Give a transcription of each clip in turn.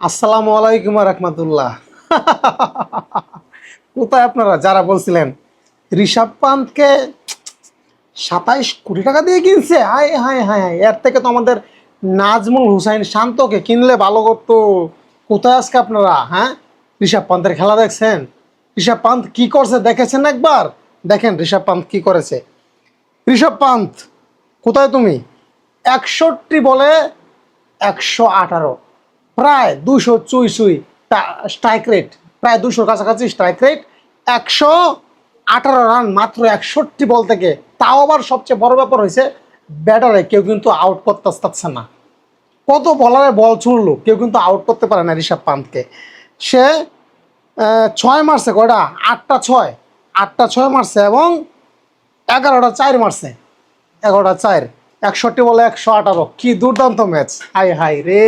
আসসালামু আলাইকুম রহমতুল্লাহ। কোথায় আপনারা? যারা বলছিলেন, ঋষভ পান্তকে সাতাইশ কোটি টাকা দিয়ে কিনছে? হায় হায় হায় হায়। এর থেকে তো আমাদের নাজমুল হুসাইন শান্তকে কিনলে ভালো করতো। কোথায় আজকে আপনারা? হ্যাঁ? ঋষভ পান্তের খেলা দেখছেন? ঋষভ পান্ত কি করছে দেখেছেন একবার? দেখেন ঋষভ পান্ত কি করেছে। ঋষভ পান্ত কোথায় তুমি? একষট্টি বলে একশো আঠারো। প্রায় দুশো চুই স্ট্রাইক রেট প্রায় দুশোর কাছাকাছি স্ট্রাইক রেট একশো আঠারো রান মাত্র একষট্টি বল থেকে। তাও আবার সবচেয়ে বড় ব্যাপার হয়েছে ব্যাটারে কেউ কিন্তু আউট করতে পারছে না। কত বলারে বল ছুড়লো, কেউ কিন্তু আউট করতে পারে না ঋষভ পান্তকে সে ছয় মারছে কয়টা? আটটা ছয়। আটটা ছয় মারছে এবং এগারোটা চার মারছে। এগারোটা চার। একষট্টি বলে একশো আঠারো। কি দুর্দান্ত ম্যাচ হাই হাই রে।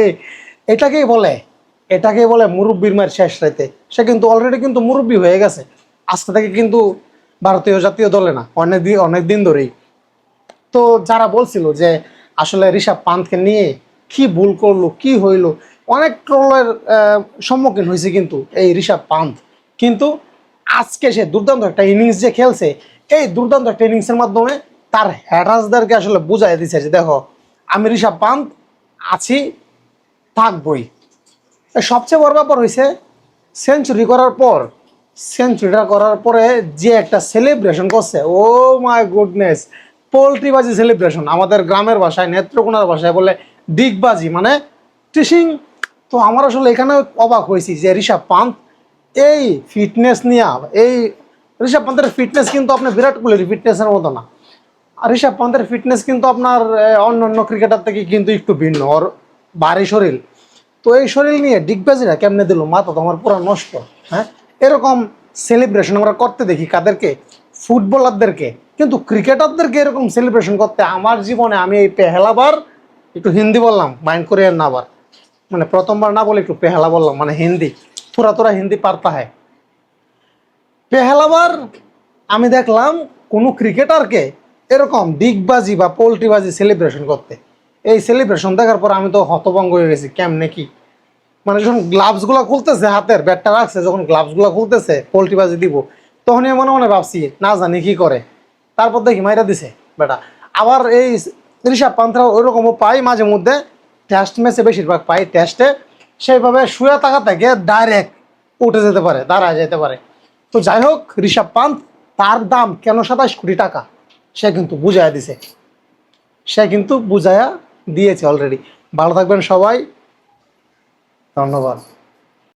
এটাকেই বলে এটাকেই বলে মুরব্বীর মায়ের শেষ রাইতে। সে কিন্তু অলরেডি কিন্তু মুরব্বী হয়ে গেছে। আজকে থেকে কিন্তু ভারতীয় জাতীয় দলে না, অনেক দিন অনেক দিন ধরেই। তো যারা বলছিল যে, আসলে ঋষভ পান্তকে নিয়ে কি ভুল করল, কি হইল, অনেক ট্রোলের সম্মুখীন হয়েছে কিন্তু এই ঋষভ পান্ত কিন্তু আজকে সে দুর্দান্ত একটা ইনিংস যে খেলছে, এই দুর্দান্ত একটা ইনিংসের মাধ্যমে তার হ্যাটার্সদেরকে আসলে বুঝাই দিছে যে, দেখো, আমি ঋষভ পান্ত আছি থাকবই। সবচেয়ে বড় ব্যাপার হয়েছে সেঞ্চুরি করার পর সেঞ্চুরিটা করার পরে যে একটা সেলিব্রেশন করছে ও মাই গুডনেস পোলট্রিবাজি সেলিব্রেশন আমাদের গ্রামের ভাষায়, নেত্রকোনার ভাষায় বলে ডিগবাজি মানে টিসিং। তো আমার আসলে এখানে অবাক হয়েছি যে ঋষভ পান্ত এই ফিটনেস নিয়ে, এই ঋষভ পান্তের ফিটনেস কিন্তু আপনার বিরাট কোহলির ফিটনেসের মতো না। আর ঋষভ পান্তের ফিটনেস কিন্তু আপনার অন্য অন্য ক্রিকেটার থেকে কিন্তু একটু ভিন্ন, ওর ভারী শরীর। তো এই শরীর নিয়ে ডিগবাজিরা কেমনে দিল? মাথা তো আমার পুরো নষ্ট হ্যাঁ? এরকম সেলিব্রেশন আমরা করতে দেখি কাদেরকে? ফুটবলারদেরকে। কিন্তু ক্রিকেটারদেরকে এরকম সেলিব্রেশন করতে আমার জীবনে আমি এই পেহেলাবার একটু হিন্দি বললাম মাইন্ড করে না আবার। মানে প্রথমবার না বলে একটু পেহেলা বললাম মানে হিন্দি। পুরা তোরা হিন্দি পারতা হয় পেহেলাবার আমি দেখলাম কোনো ক্রিকেটারকে এরকম ডিগবাজি বা পোল্ট্রিবাজি সেলিব্রেশন করতে। এই সেলিব্রেশন দেখার পর আমি তো হতভঙ্গ হয়ে গেছি, কেমনে কি? মানে যখন গ্লাভসগুলো খুলতেছে হাতের ব্যাটটা রাখছে, যখন গ্লাভসগুলো খুলতেছে, পোলট্রি বাজি দিব, তখনই মনে মনে ভাবছি, না জানি কি করে। তারপর দেখি মাইরা দিছে, বেটা। আবার এই ঋষভ পান্থরা ওইরকমও পাই মাঝে মধ্যে টেস্ট ম্যাচে বেশিরভাগ পাই টেস্টে সেইভাবে শুয়ে থাকা থেকে ডাইরেক্ট উঠে যেতে পারে, দাঁড়ায় যেতে পারে। তো যাই হোক ঋষভ পান্ত তার দাম কেন সাতাশ কোটি টাকা? সে কিন্তু বুঝাইয়া দিছে। সে কিন্তু বুঝাইয়া দিয়েছে অলরেডি ভালো থাকবেন সবাই। ধন্যবাদ।